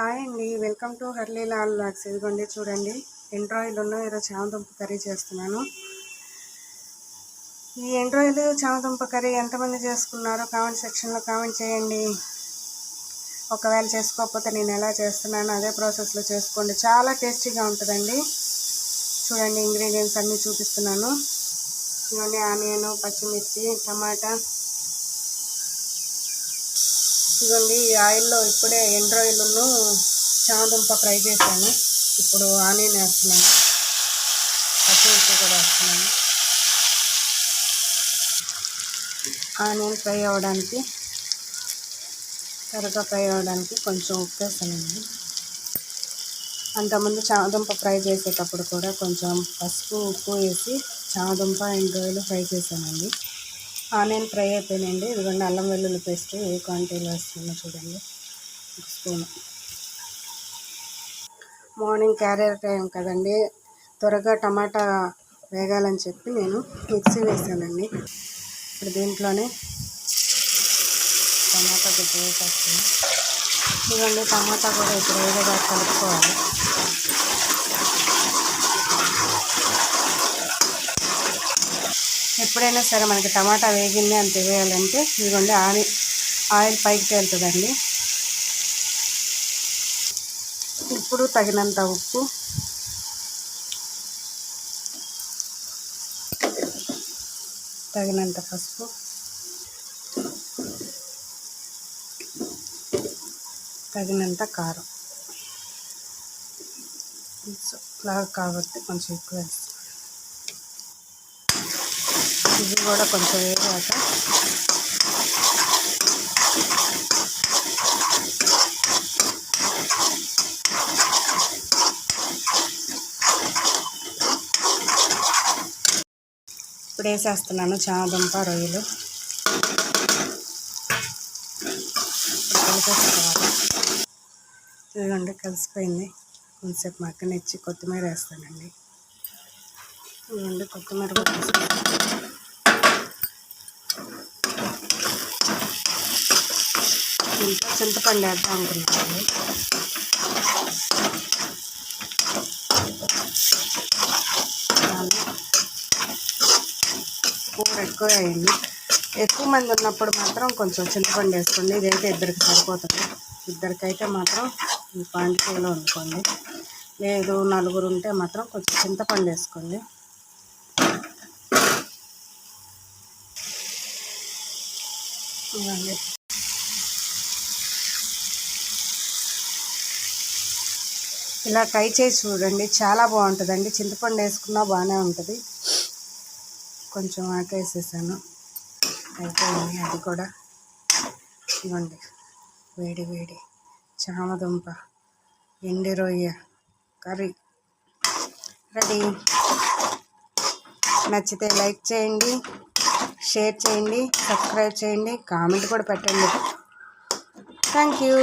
Hi అండి. Welcome to Harli Lal blogs ఇదిగోండి చూడండి. ఎండ్రాయిల్లో ఈరోజు చామదుంప కర్రీ చేస్తున్నాను. ఈ ఎండ్రాయిల్ చామదుంప కర్రీ ఎంతమంది చేసుకున్నారో కామెంట్ సెక్షన్లో కామెంట్ చేయండి. ఒకవేళ చేసుకోకపోతే నేను ఎలా చేస్తున్నాను అదే ప్రాసెస్లో చేసుకోండి. చాలా టేస్టీగా ఉంటుందండి. చూడండి ఇంగ్రీడియంట్స్ అన్నీ చూపిస్తున్నాను. ఇవన్నీ ఆనియన్ పచ్చిమిర్చి టమాటా ఇదిగోండి ఈ ఆయిల్లో ఇప్పుడే ఎండ్ ఆయిల్ను చామదుంప ఫ్రై చేశాను. ఇప్పుడు ఆనియన్ వేస్తున్నాను. పచ్చిమిర్చి కూడా వేస్తున్నాను. ఆనియన్ ఫ్రై అవ్వడానికి త్వరగా ఫ్రై అవ్వడానికి కొంచెం ఉప్పు వేస్తానండి అంతకుముందు చామదుంప ఫ్రై చేసేటప్పుడు కూడా కొంచెం పసుపు ఉప్పు వేసి చామదుంప ఎండ్రాయిలు ఫ్రై చేశానండి. ఆనియన్ ఫ్రై అయిపోయినాయండి. ఇదిగోండి అల్లం వెల్లుల్లి పేస్ట్ ఏ క్వాంటిటీలో వేస్తున్నామో చూడండి. ఒక స్పూన్. మార్నింగ్ క్యారియర్ టైం కదండి. త్వరగా టమాటా వేగాలని చెప్పి నేను మిక్సీ వేసానండి. ఇప్పుడు దీంట్లోనే టమాటా గుడ్డు వేసేస్తాను. ఇదిగోండి టమాటా కూడా ఇప్పుడు వేరేగా కలుపుకోవాలి. ఎప్పుడైనా సరే మనకి టమాటా వేగింది అని తెలియాలంటే ఇదిగోండి ఆయిల్ ఆయిల్ పైకి తేలుతుందండి. ఇప్పుడు తగినంత ఉప్పు. తగినంత పసుపు. తగినంత కారం. లాగా కాబట్టి కొంచెం ఎక్కువ వేస్తాం. ఇది కూడా కొంచెం వేగాక. ఇప్పుడు వేసేస్తున్నాను చామదుంప రొయ్యలు. కలిపేసుకోవాలి ఇదిగోండి కలిసిపోయింది. కొంచెంసేపు మక్కనిచ్చి కొత్తిమీర వేస్తానండి. చూడండి కొత్తిమీర కూడా వేస్తాను చింతపండు వేద్దాం అనుకుంటున్నాను కూర ఎక్కువ అయింది. ఎక్కువ మంది ఉన్నప్పుడు మాత్రం కొంచెం చింతపండు వేసుకోండి. ఇదైతే ఇద్దరికి సరిపోతుంది. ఇద్దరికైతే మాత్రం ఈ క్వాంటిటీలో వండుకోండి. లేదు నలుగురు ఉంటే మాత్రం కొంచెం చింతపండు వేసుకోండి. ఇవ్వండి. ఇలా ట్రై చేసి చూడండి. చాలా బాగుంటుందండి. చింతపండు వేసుకున్నా బాగానే ఉంటుంది. కొంచెం ఆట వేసేసాను. అయిపోయింది అది కూడా. ఇవ్వండి వేడి వేడి చామదుంప ఎండి రొయ్య కర్రీ. రెడీ. నచ్చితే లైక్ చేయండి షేర్ చేయండి సబ్స్క్రైబ్ చేయండి కామెంట్ కూడా పెట్టండి. Thank you.